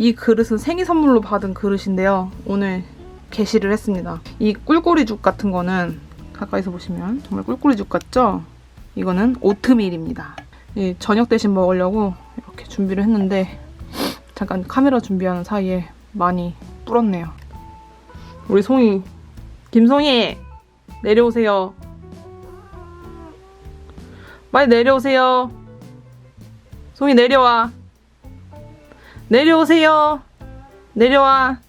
이 그릇은 생일 선물로 받은 그릇인데요. 오늘 게시를 했습니다. 이 꿀꿀이죽 같은 거는 가까이서 보시면 정말 꿀꿀이죽 같죠? 이거는 오트밀입니다. 이 저녁 대신 먹으려고 이렇게 준비를 했는데 잠깐 카메라 준비하는 사이에 많이 불었네요. 우리 송이 김송이 내려오세요. 빨리 내려오세요. 송이 내려와. 내려오세요. 내려와.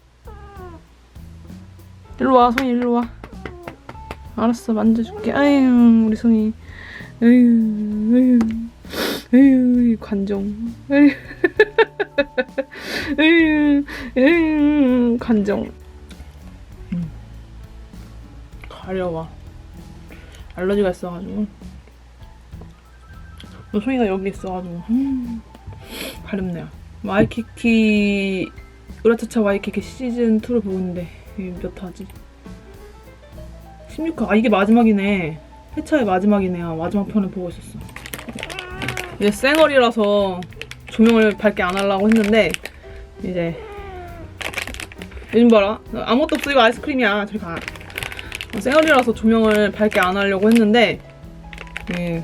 일로 와, 송이 일로 와. 알았어, 만져줄게. 아유, 우리 송이. 아유, 아유, 아유, 이 관종. 아유, 아유, 관종. 음. 가려워. 알러지가 있어가지고. 너 송이가 여기 있어가지고. 음, 가렵네요. 와이키키, 으라차차 와이키키 시즌 2를 보고 있는데, 이게 몇 화지? 16화. 아, 이게 마지막이네. 회차의 마지막이네요. 마지막 편을 보고 있었어. 이제 쌩얼이라서 조명을 밝게 안 하려고 했는데, 이제. 요즘 봐라. 아무것도 없어. 이거 아이스크림이야. 저리 가. 어, 쌩얼이라서 조명을 밝게 안 하려고 했는데, 예,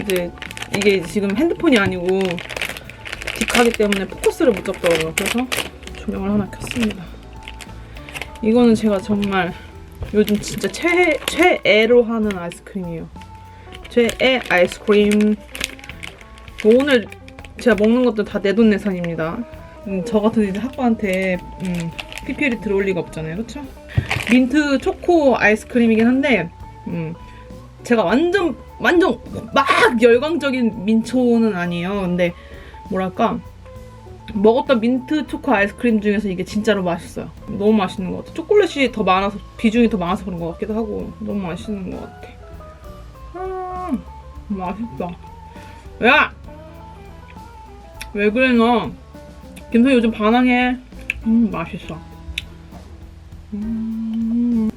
이제 이게 지금 핸드폰이 아니고 딥하기 때문에 포커스를 못 잡더라고요. 그래서 조명을 하나 켰습니다. 이거는 제가 정말 요즘 진짜 최, 최애로 하는 아이스크림이에요. 최애 아이스크림. 뭐 오늘 제가 먹는 것도 다 내돈내산입니다. 음, 저 같은 이제 학과한테 음, PPL이 들어올 리가 없잖아요. 그쵸? 민트 초코 아이스크림이긴 한데 음, 제가 완전 완전 막 열광적인 민초는 아니에요. 근데 뭐랄까 먹었던 민트 초코 아이스크림 중에서 이게 진짜로 맛있어요. 너무 맛있는 것 같아. 초콜릿이 더 많아서 비중이 더 많아서 그런 것 같기도 하고 너무 맛있는 것 같아. 아, 맛있다. 야, 왜 그래 너? 김선이 요즘 반항해. 음 맛있어. 음.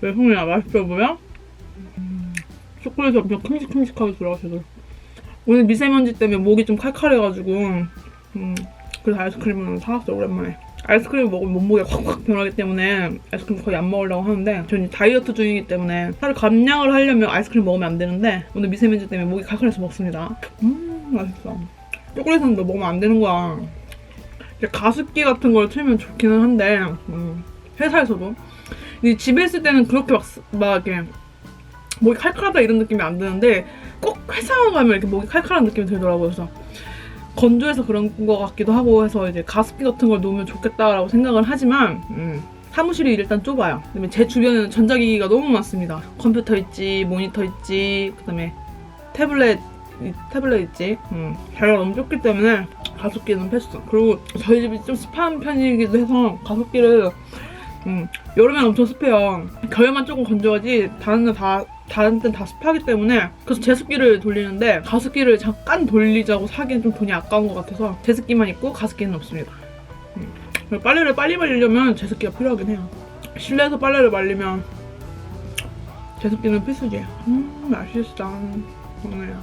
왜 형이야 맛있어 보여? 음, 초콜릿이 엄청 큼직큼직하게 들어가셔서 오늘 미세먼지 때문에 목이 좀 칼칼해가지고 음, 그래서 아이스크림을 사왔어 오랜만에. 아이스크림 먹으면 몸무게 확확 변하기 때문에 아이스크림 거의 안 먹으려고 하는데 저는 다이어트 중이기 때문에 살을 감량을 하려면 아이스크림 먹으면 안 되는데 오늘 미세먼지 때문에 목이 칼칼해서 먹습니다. 음 맛있어. 초콜릿은 너 먹으면 안 되는 거야. 가습기 같은 걸 틀면 좋기는 한데 음, 회사에서도. 집에 있을 때는 그렇게 막, 쓰- 막 이렇게 목이 칼칼하다 이런 느낌이 안 드는데 꼭 회사만 가면 이렇게 목이 칼칼한 느낌이 들더라고요. 그래서 건조해서 그런 거 같기도 하고 해서 이제 가습기 같은 걸 놓으면 좋겠다라고 생각을 하지만 음, 사무실이 일단 좁아요. 그다음에 제 주변에는 전자기기가 너무 많습니다. 컴퓨터 있지, 모니터 있지, 그다음에 태블릿 이- 태블릿 있지. 음, 자리가 너무 좁기 때문에 가습기는 필수. 그리고 저희 집이 좀 습한 편이기도 해서 가습기를 음, 여름엔 엄청 습해요. 겨울만 조금 건조하지 다른 데다 다른 때는 다 습하기 때문에 그래서 제습기를 돌리는데 가습기를 잠깐 돌리자고 사기엔 좀 돈이 아까운 것 같아서 제습기만 있고 가습기는 없습니다. 음. 빨래를 빨리 말리려면 제습기가 필요하긴 해요. 실내에서 빨래를 말리면 제습기는 필수지. 음 맛있다. 오늘